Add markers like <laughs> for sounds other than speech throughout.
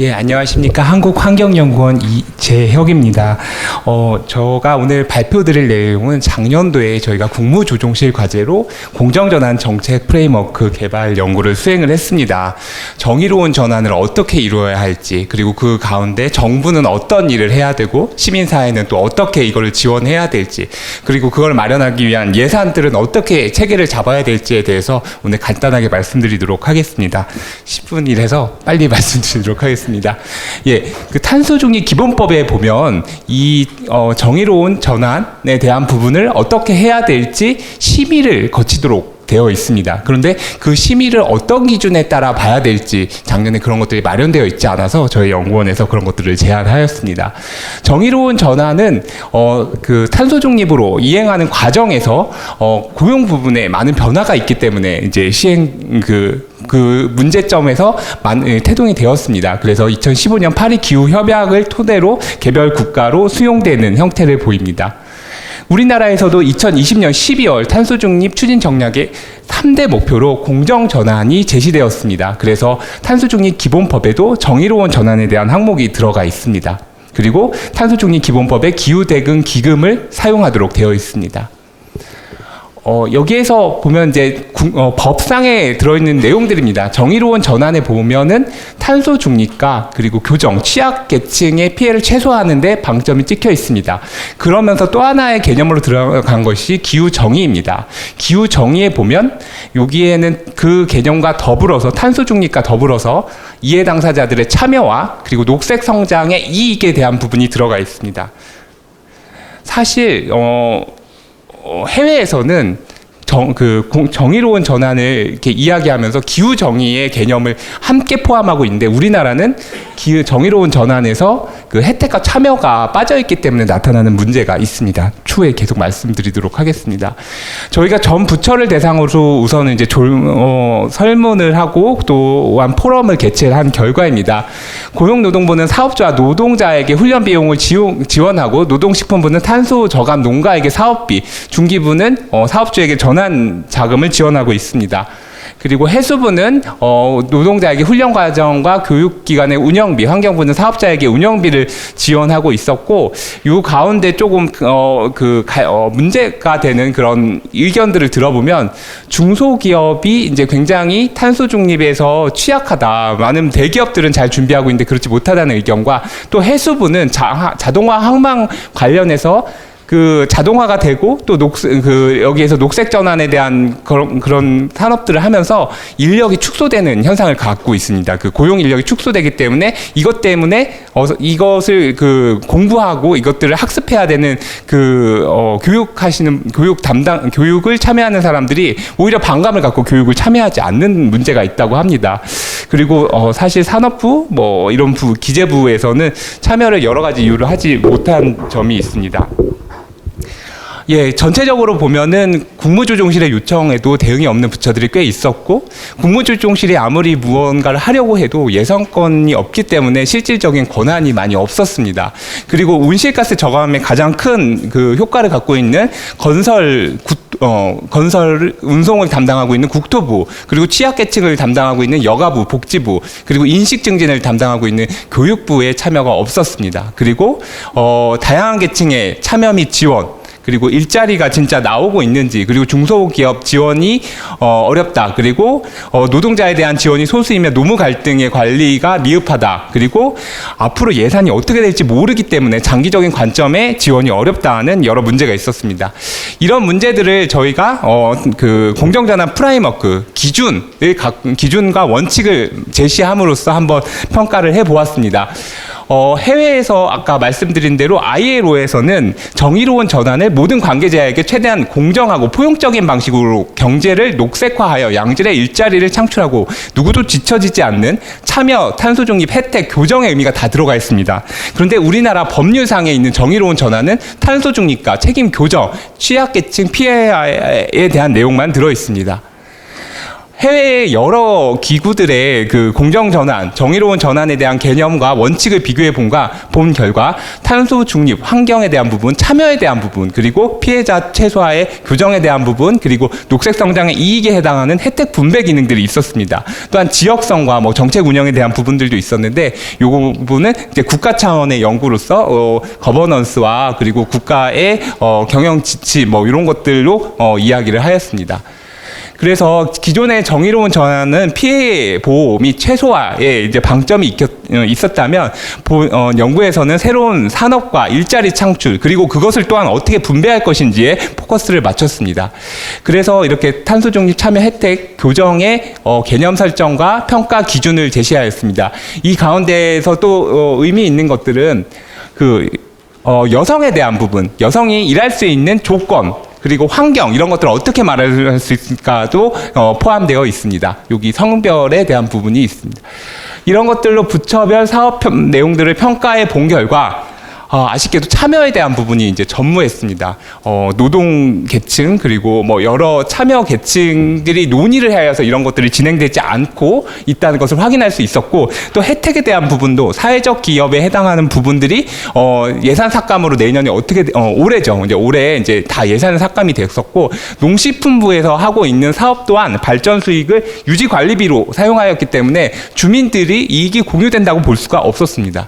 예, 안녕하십니까. 한국환경연구원 이 재혁입니다. 어, 저가 오늘 발표드릴 내용은 작년도에 저희가 국무조정실 과제로 공정전환 정책 프레임워크 개발 연구를 수행을 했습니다. 정의로운 전환을 어떻게 이루어야 할지, 그리고 그 가운데 정부는 어떤 일을 해야 되고, 시민사회는 또 어떻게 이걸 지원해야 될지, 그리고 그걸 마련하기 위한 예산들은 어떻게 체계를 잡아야 될지에 대해서 오늘 간단하게 말씀드리도록 하겠습니다. 10분 이라서 빨리 <laughs> 말씀드리도록 하겠습니다. 예, 그 탄소중립 기본법에 보면 이 어, 정의로운 전환에 대한 부분을 어떻게 해야 될지 심의를 거치도록 되어 있습니다. 그런데 그 심의를 어떤 기준에 따라 봐야 될지 작년에 그런 것들이 마련되어 있지 않아서 저희 연구원에서 그런 것들을 제안하였습니다. 정의로운 전환은 어, 그 탄소 중립으로 이행하는 과정에서 어, 고용 부분에 많은 변화가 있기 때문에 이제 시행 그, 그 문제점에서 많, 예, 태동이 되었습니다. 그래서 2015년 파리 기후 협약을 토대로 개별 국가로 수용되는 형태를 보입니다. 우리나라에서도 2020년 12월 탄소 중립 추진 정략의 3대 목표로 공정 전환이 제시되었습니다. 그래서 탄소 중립 기본법에도 정의로운 전환에 대한 항목이 들어가 있습니다. 그리고 탄소 중립 기본법에 기후 대응 기금을 사용하도록 되어 있습니다. 어, 여기에서 보면 이제 구- 어, 법상에 들어있는 내용들입니다. 정의로운 전환에 보면은 탄소 중립과 그리고 교정, 취약 계층의 피해를 최소화하는데 방점이 찍혀 있습니다. 그러면서 또 하나의 개념으로 들어간 것이 기후 정의입니다. 기후 정의에 보면 여기에는 그 개념과 더불어서 탄소 중립과 더불어서 이해 당사자들의 참여와 그리고 녹색 성장의 이익에 대한 부분이 들어가 있습니다. 사실 어, 어, 해외에서는 정, 그 공- 정의로운 전환을 이렇게 이야기하면서 기후 정의의 개념을 함께 포함하고 있는데 우리나라는 기후 정의로운 전환에서 그 혜택과 참여가 빠져 있기 때문에 나타나는 문제가 있습니다. 추후에 계속 말씀드리도록 하겠습니다. 저희가 전 부처를 대상으로 우선은 이제 졸, 어, 설문을 하고 또한 포럼을 개최한 결과입니다. 고용노동부는 사업주와 노동자에게 훈련 비용을 지원, 지원하고 노동식품부는 탄소 저감 농가에게 사업비, 중기부는 어, 사업주에게 전환 자금을 지원하고 있습니다. 그리고 해수부는 어, 노동자에게 훈련 과정과 교육 기관의 운영비, 환경부는 사업자에게 운영비를 지원하고 있었고, 요 가운데 조금 어, 그 가- 어, 문제가 되는 그런 의견들을 들어보면 중소기업이 이제 굉장히 탄소 중립에서 취약하다. 많은 대기업들은 잘 준비하고 있는데 그렇지 못하다는 의견과 또 해수부는 자, 자동화 항만 관련해서 그 자동화가 되고 또 녹색 그 여기에서 녹색 전환에 대한 그런 그런 산업들을 하면서 인력이 축소되는 현상을 갖고 있습니다. 그 고용 인력이 축소되기 때문에 이것 때문에 어 이것을 그 공부하고 이것들을 학습해야 되는 그 어, 교육하시는 교육 담당 교육을 참여하는 사람들이 오히려 반감을 갖고 교육을 참여하지 않는 문제가 있다고 합니다. 그리고 어, 사실 산업부 뭐 이런 부 기재부에서는 참여를 여러 가지 이유로 하지 못한 점이 있습니다. 예, 전체적으로 보면은 국무조정실의 요청에도 대응이 없는 부처들이 꽤 있었고 국무조정실이 아무리 무언가를 하려고 해도 예산권이 없기 때문에 실질적인 권한이 많이 없었습니다. 그리고 온실가스 저감에 가장 큰 그 효과를 갖고 있는 건설 국, 어, 건설 운송을 담당하고 있는 국토부 그리고 취약계층을 담당하고 있는 여가부 복지부 그리고 인식 증진을 담당하고 있는 교육부의 참여가 없었습니다. 그리고 어, 다양한 계층의 참여 및 지원 그리고 일자리가 진짜 나오고 있는지 그리고 중소기업 지원이 어, 어렵다 그리고 어, 노동자에 대한 지원이 소수이며 노무 갈등의 관리가 미흡하다 그리고 앞으로 예산이 어떻게 될지 모르기 때문에 장기적인 관점에 지원이 어렵다는 여러 문제가 있었습니다. 이런 문제들을 저희가 어, 그 공정전환 프라임워크 기준을 각- 기준과 원칙을 제시함으로써 한번 평가를 해보았습니다. 어, 해외에서 아까 말씀드린 대로 ILO에서는 정의로운 전환을 모든 관계자에게 최대한 공정하고 포용적인 방식으로 경제를 녹색화하여 양질의 일자리를 창출하고 누구도 지쳐지지 않는 참여, 탄소 중립, 혜택, 교정의 의미가 다 들어가 있습니다. 그런데 우리나라 법률상에 있는 정의로운 전환은 탄소 중립과 책임 교정, 취약계층 피해에 대한 내용만 들어 있습니다. 해외 여러 기구들의 그 공정 전환, 정의로운 전환에 대한 개념과 원칙을 비교해 본가 본 결과 탄소 중립, 환경에 대한 부분, 참여에 대한 부분, 그리고 피해자 최소화의 교정에 대한 부분, 그리고 녹색 성장의 이익에 해당하는 혜택 분배 기능들이 있었습니다. 또한 지역성과 뭐 정책 운영에 대한 부분들도 있었는데 요 부분은 이제 국가 차원의 연구로서 어, 거버넌스와 그리고 국가의 어, 경영 지침 뭐 이런 것들로 어, 이야기를 하였습니다. 그래서 기존의 정의로운 전환은 피해 보호 및 최소화에 이제 방점이 어, 있었 다면 보- 어, 연구에서는 새로운 산업과 일자리 창출 그리고 그것을 또한 어떻게 분배할 것인지에 포커스를 맞췄습니다. 그래서 이렇게 탄소 중립 참여 혜택 교정의 어, 개념 설정과 평가 기준을 제시하였습니다. 이 가운데에서 또 어, 의미 있는 것들은 그 어, 여성에 대한 부분, 여성이 일할 수 있는 조건, 그리고 환경 이런 것들을 어떻게 말할 수 있을까도 어, 포함되어 있습니다. 여기 성별에 대한 부분이 있습니다. 이런 것들로 부처별 사업 편- 내용들을 평가해 본 결과 어, 아쉽게도 참여에 대한 부분이 이제 전무했습니다. 어, 노동 계층 그리고 뭐 여러 참여 계층들이 논의를 하여서 이런 것들이 진행되지 않고 있다는 것을 확인할 수 있었고 또 혜택에 대한 부분도 사회적 기업에 해당하는 부분들이 어, 예산 삭감으로 내년에 어떻게 돼- 어, 올해죠. 이제 올해 이제 다 예산 삭감이 됐었고 농식품부에서 하고 있는 사업 또한 발전 수익을 유지 관리비로 사용하였기 때문에 주민들이 이익이 공유된다고 볼 수가 없었습니다.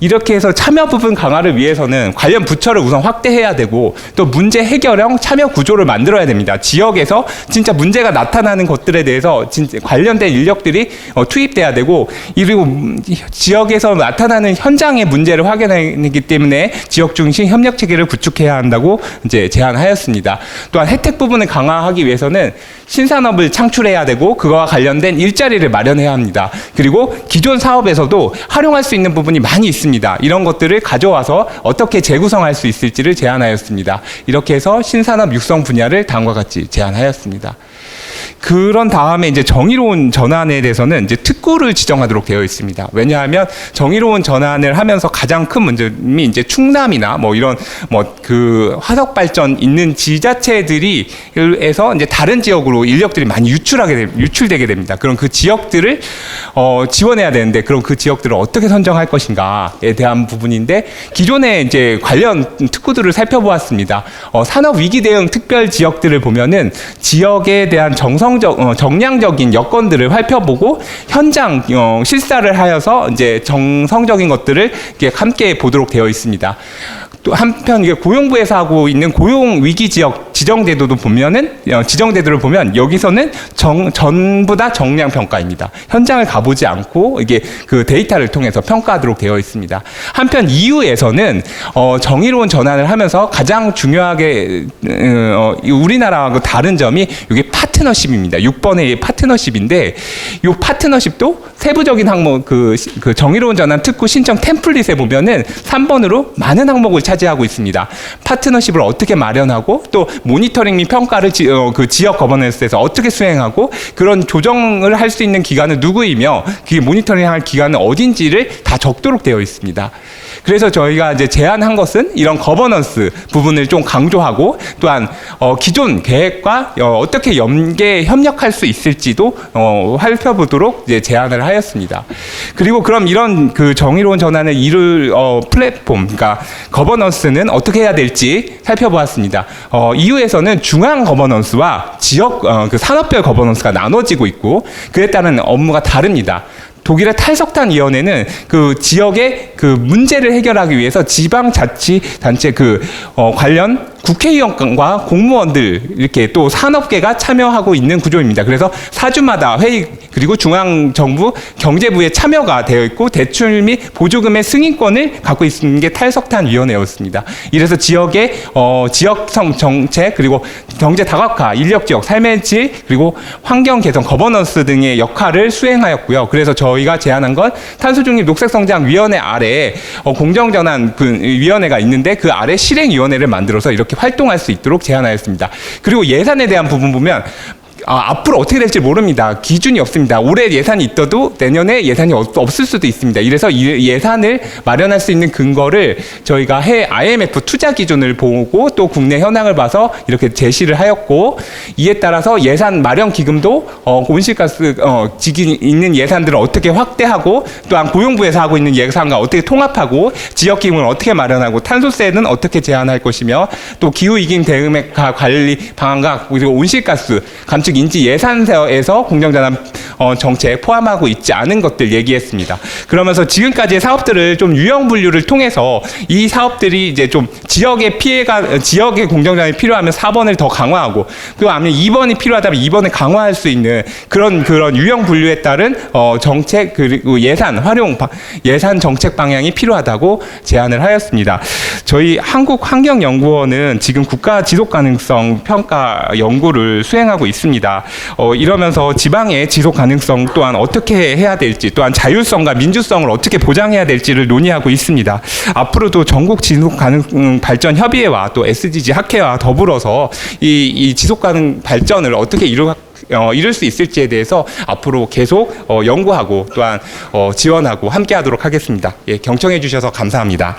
이렇게 해서 참여 부분 강화를 위해서는 관련 부처를 우선 확대해야 되고 또 문제 해결형 참여 구조를 만들어야 됩니다. 지역에서 진짜 문제가 나타나는 것들에 대해서 진짜 관련된 인력들이 어, 투입돼야 되고 그리고 음, 지역에서 나타나는 현장의 문제를 확인하기 때문에 지역 중심 협력 체계를 구축해야 한다고 이제 제안하였습니다. 또한 혜택 부분을 강화하기 위해서는 신산업을 창출해야 되고 그거와 관련된 일자리를 마련해야 합니다. 그리고 기존 사업에서도 활용할 수 있는 부분이 많이 있습니다. 이런 것들을 가져와서 어떻게 재구성할 수 있을지를 제안하였습니다. 이렇게 해서 신산업 육성 분야를 다음과 같이 제안하였습니다. 그런 다음에 이제 정의로운 전환에 대해서는 이제 특구를 지정하도록 되어 있습니다. 왜냐하면 정의로운 전환을 하면서 가장 큰 문제점이 이제 충남이나 뭐 이런 뭐 그 화석 발전 있는 지자체들이 에서 이제 다른 지역으로 인력들이 많이 유출하게 되, 유출되게 됩니다. 그럼 그 지역들을 어, 지원해야 되는데 그럼 그 지역들을 어떻게 선정할 것인가에 대한 부분인데 기존에 이제 관련 특구들을 살펴보았습니다. 어, 산업 위기 대응 특별 지역들을 보면은 지역에 대한 정성 적 어, 정량적인 여건들을 살펴보고 현장 어, 실사를 하여서 이제 정성적인 것들을 함께 보도록 되어 있습니다. 또 한편 이게 고용부에서 하고 있는 고용 위기 지역 지정 제도도 보면은 어, 지정 제도를 보면 여기서는 정, 전부 다 정량 평가입니다. 현장을 가보지 않고 이게 그 데이터를 통해서 평가하도록 되어 있습니다. 한편 EU에서는 어, 정의로운 전환을 하면서 가장 중요하게 어, 이 우리나라하고 다른 점이 이게 파트너십입니다. 6번의 파트너십인데 이 파트너십도 세부적인 항목 그, 시- 그 정의로운 전환 특구 신청 템플릿에 보면은 3번으로 많은 항목을 차지하고 있습니다. 파트너십을 어떻게 마련하고 또 모니터링 및 평가를 지, 어, 그 지역 거버넌스에서 어떻게 수행하고 그런 조정을 할 수 있는 기관은 누구이며 그 모니터링할 기관은 어딘지를 다 적도록 되어 있습니다. 그래서 저희가 이제 제안한 것은 이런 거버넌스 부분을 좀 강조하고 또한 어, 기존 계획과 어, 떻게 연계 협력할 수 있을지도 어, 살펴보도록 이제 제안을 하였습니다. 그리고 그럼 이런 그 정의로운 전환을 이룰 어, 플랫폼, 그러니까 거버넌스는 어떻게 해야 될지 살펴보았습니다. 어, EU에서는 중앙 거버넌스와 지역 어, 그 산업별 거버넌스가 나눠지고 있고 그에 따른 업무가 다릅니다. 독일의 탈석탄 위원회는 그 지역의 그 문제를 해결하기 위해서 지방 자치 단체 그 어, 관련 국회의원과 공무원들 이렇게 또 산업계가 참여하고 있는 구조입니다. 그래서 사주마다 회의 그리고 중앙정부 경제부의 참여가 되어 있고 대출 및 보조금의 승인권을 갖고 있는 게 탈석탄 위원회였습니다. 이래서 지역의 어, 지역성 정책 그리고 경제 다각화, 인력 지역, 삶의 질 그리고 환경 개선, 거버넌스 등의 역할을 수행하였고요. 그래서 저희가 제안한 건 탄소 중립 녹색 성장 위원회 아래에 어, 공정 전환 그 위원회가 있는데 그 아래 실행 위원회를 만들어서 이렇게 활동할 수 있도록 제안하였습니다. 그리고 예산에 대한 부분 보면 아, 앞으로 어떻게 될지 모릅니다. 기준이 없습니다. 올해 예산이 있어도 내년에 예산이 없, 없을 수도 있습니다. 이래서 이 예산을 마련할 수 있는 근거를 저희가 해 IMF 투자 기준을 보고 또 국내 현황을 봐서 이렇게 제시를 하였고 이에 따라서 예산 마련 기금도 어, 온실가스 어, 지기 있는 예산들을 어떻게 확대하고 또한 고용부에서 하고 있는 예산과 어떻게 통합하고 지역 기금을 어떻게 마련하고 탄소세는 어떻게 제한할 것이며 또 기후 대응의 가- 관리 방안과 그리고 온실가스 감축 인지 예산에서 공정전환 어, 정책 포함하고 있지 않은 것들 얘기했습니다. 그러면서 지금까지의 사업들을 좀 유형 분류를 통해서 이 사업들이 이제 좀 지역의 피해가 지역의 공정전환이 필요하면 4번을 더 강화하고 그 아니면 2번이 필요하다면 2번을 강화할 수 있는 그런 그런 유형 분류에 따른 어, 정책 그리고 예산 활용 바- 예산 정책 방향이 필요하다고 제안을 하였습니다. 저희 한국환경연구원은 지금 국가 지속 가능성 평가 연구를 수행하고 있습니다. 어, 이러면서 지방의 지속 가능성 또한 어떻게 해야 될지 또한 자율성과 민주성을 어떻게 보장해야 될지를 논의하고 있습니다. 앞으로도 전국 지속 가능 음, 발전 협의회와 또 SDG 학회와 더불어서 이, 이 지속 가능 발전을 어떻게 이루 어, 이룰 수 있을지에 대해서 앞으로 계속 어, 연구하고 또한 어, 지원하고 함께하도록 하겠습니다. 예, 경청해 주셔서 감사합니다.